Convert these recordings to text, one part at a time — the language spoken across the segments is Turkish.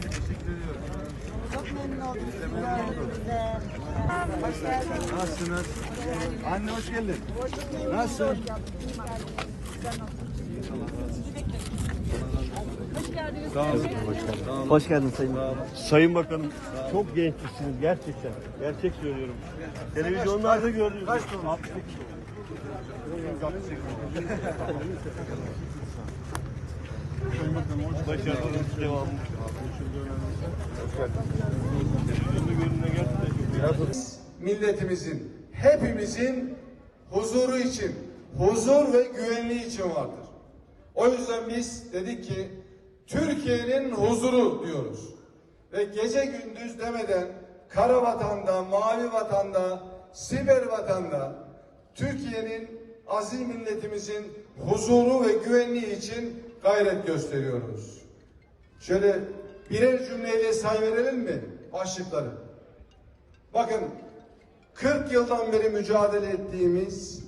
Teşekkür ediyorum. Çok memnun oldum. Nasılsınız? Anne hoş geldin. Nasılsın? Sağ olun. Hoş geldin Sayın Sayın Bakanım çok gençsiniz gerçekten. Gerçek söylüyorum. Televizyonlarda gördüm. Kaç doğumlusun? 68 Başarılarınız çok milletimizin, hepimizin huzuru için, huzur ve güvenliği için vardır. O yüzden biz dedik ki Türkiye'nin huzuru diyoruz. Ve gece gündüz demeden kara vatanda, mavi vatanda, siber vatanda Türkiye'nin aziz milletimizin huzuru ve güvenliği için gayret gösteriyoruz. Şöyle birer cümleyle say verelim mi başlıkları? Bakın 40 yıldan beri mücadele ettiğimiz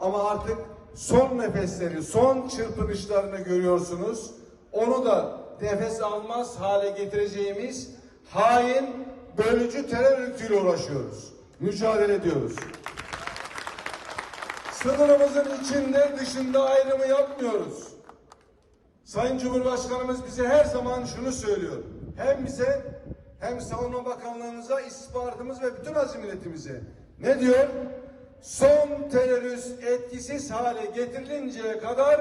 ama artık son nefesleri, son çırpınışlarını görüyorsunuz. Onu da nefes almaz hale getireceğimiz hain, bölücü terör örgütüyle uğraşıyoruz. Mücadele ediyoruz. Sınırımızın içinde dışında ayrımı yapmıyoruz. Sayın Cumhurbaşkanımız bize her zaman şunu söylüyor. Hem bize hem Savunma Bakanlığımıza, istihbaratımız ve bütün azim milletimize. Ne diyor? Son terörist etkisiz hale getirilinceye kadar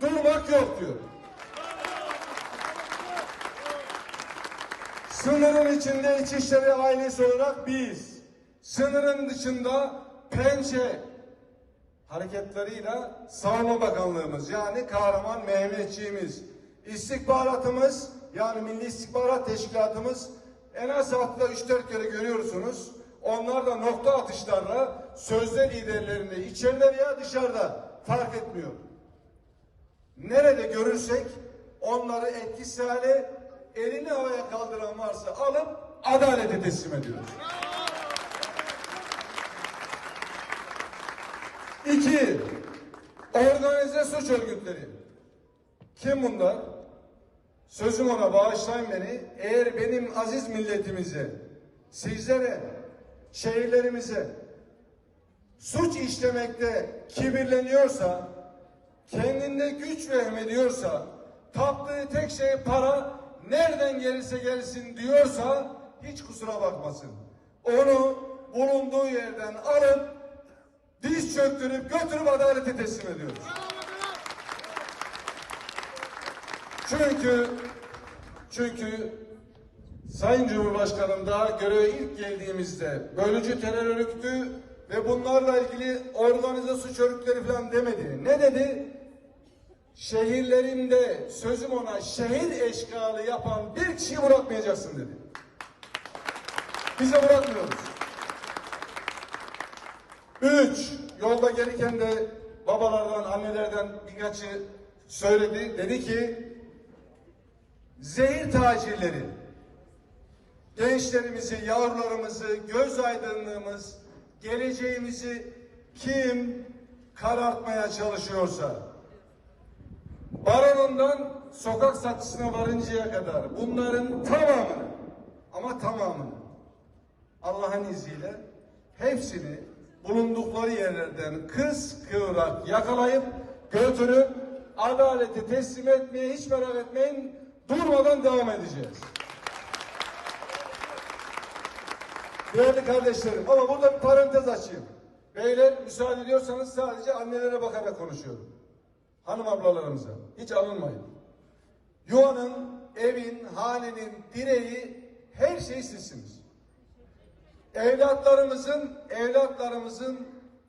durmak yok diyor. Sınırın içinde İçişleri ailesi olarak biz, sınırın dışında pençe hareketleriyle Savunma Bakanlığımız yani kahraman Mehmetçiğimiz, istihbaratımız yani Milli İstihbarat Teşkilatımız en az haftada 3-4 kere görüyorsunuz. Onlar da nokta atışlarla sözde liderlerinde içeride veya dışarıda fark etmiyor. Nerede görürsek onları etkisiz hale elini havaya kaldıran varsa alıp adalete teslim ediyoruz. İki, organize suç örgütleri. Kim bunlar? Sözüm ona bağışlayın beni. Eğer benim aziz milletimize, sizlere, şehirlerimize suç işlemekte kibirleniyorsa, kendinde güç vehmediyorsa, taptığı tek şey para, nereden gelirse gelsin diyorsa hiç kusura bakmasın. Onu bulunduğu yerden alıp diz çöktürüp götürüp adalete teslim ediyoruz. Çünkü çünkü Sayın Cumhurbaşkanım daha göreve ilk geldiğimizde bölücü terör örgütü ve bunlarla ilgili organize suç örgütleri falan demedi. Ne dedi? Şehirlerinde sözüm ona şehir eşkali yapan bir kişiyi bırakmayacaksın dedi. Bize bırakmıyoruz. Üç, yolda gelirken de babalardan, annelerden birkaçı söyledi. Dedi ki, zehir tacirleri, gençlerimizi, yavrularımızı, göz aydınlığımız, geleceğimizi kim karartmaya çalışıyorsa, baronundan sokak satışına varıncaya kadar bunların tamamını, ama tamamını, Allah'ın izniyle hepsini bulundukları yerlerden kız kıvrak yakalayıp götürüp adalete teslim etmeye hiç merak etmeyin durmadan devam edeceğiz. Değerli kardeşlerim ama burada bir parantez açayım. Beyler müsaade ediyorsanız sadece annelere bakarak konuşuyorum. Hanım ablalarımıza hiç alınmayın. Yuvanın, evin, hanenin direği her şey sizsiniz. Evlatlarımızın, evlatlarımızın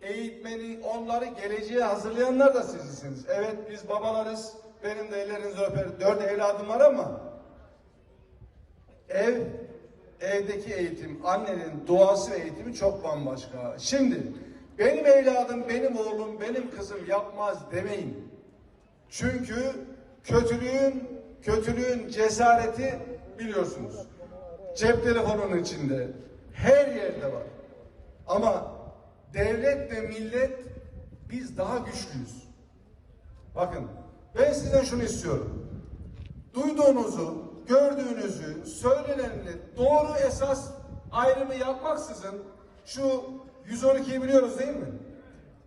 eğitmeni, onları geleceğe hazırlayanlar da sizsiniz. Evet biz babalarız, benim de ellerinizi öper. Dört evladım var ama ev, evdeki eğitim, annenin duası ve eğitimi çok bambaşka. Şimdi benim evladım, benim oğlum, benim kızım yapmaz demeyin. Çünkü kötülüğün, kötülüğün cesareti biliyorsunuz. Cep telefonunun içinde, her yerde var. Ama devlet ve millet biz daha güçlüyüz. Bakın ben sizden şunu istiyorum. Duyduğunuzu, gördüğünüzü, söylenenini doğru esas ayrımı yapmaksızın şu 112'yi biliyoruz değil mi?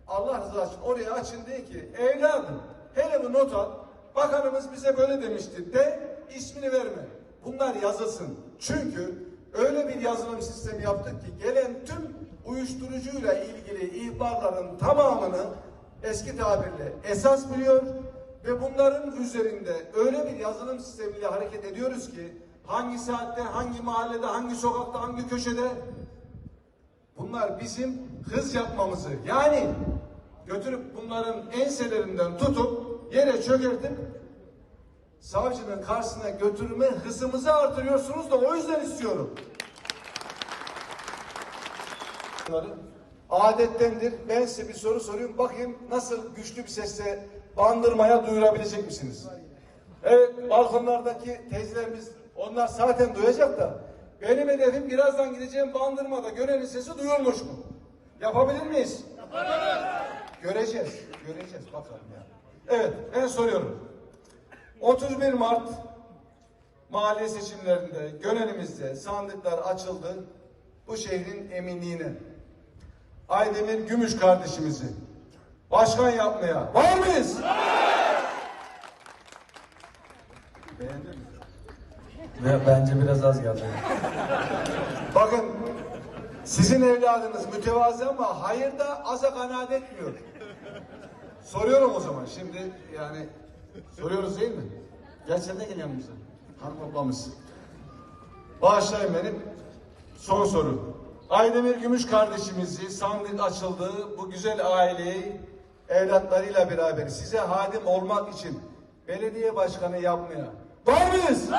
Allah rızası için oraya açın deyin ki evladım hele bir not al. Bakanımız bize böyle demişti de ismini verme. Bunlar yazılsın. Çünkü öyle bir yazılım sistemi yaptık ki gelen tüm uyuşturucuyla ilgili ihbarların tamamını eski tabirle esas biliyor ve bunların üzerinde öyle bir yazılım sistemiyle hareket ediyoruz ki hangi saatte, hangi mahallede, hangi sokakta, hangi köşede Bunlar bizim hız yapmamızı yani götürüp bunların enselerinden tutup yere çökertip savcının karşısına götürme hızımızı artırıyorsunuz da o yüzden istiyorum. Adettendir. Ben size bir soru soruyorum. Bakayım nasıl güçlü bir sesle bandırmaya duyurabilecek misiniz? Evet balkonlardaki teyzelerimiz onlar zaten duyacak da benim hedefim birazdan gideceğim bandırmada görenin sesi duyulmuş mu? Yapabilir miyiz? Göreceğiz. Göreceğiz bakalım ya. Evet ben soruyorum. 31 Mart mahalle seçimlerinde Gönenimizde sandıklar açıldı. Bu şehrin eminliğine. Aydemir Gümüş kardeşimizi başkan yapmaya var mıyız? Beğendin mi? Ve bence biraz az geldi. Bakın sizin evladınız mütevazı ama hayır da aza kanaat etmiyor. Soruyorum o zaman şimdi yani soruyoruz değil mi? Gel sen de gel yanımıza. Hanım ablamız. Bağışlayın benim. Son soru. Aydemir Gümüş kardeşimizi sandık açıldı. Bu güzel aileyi evlatlarıyla beraber size hadim olmak için belediye başkanı yapmaya var mıyız?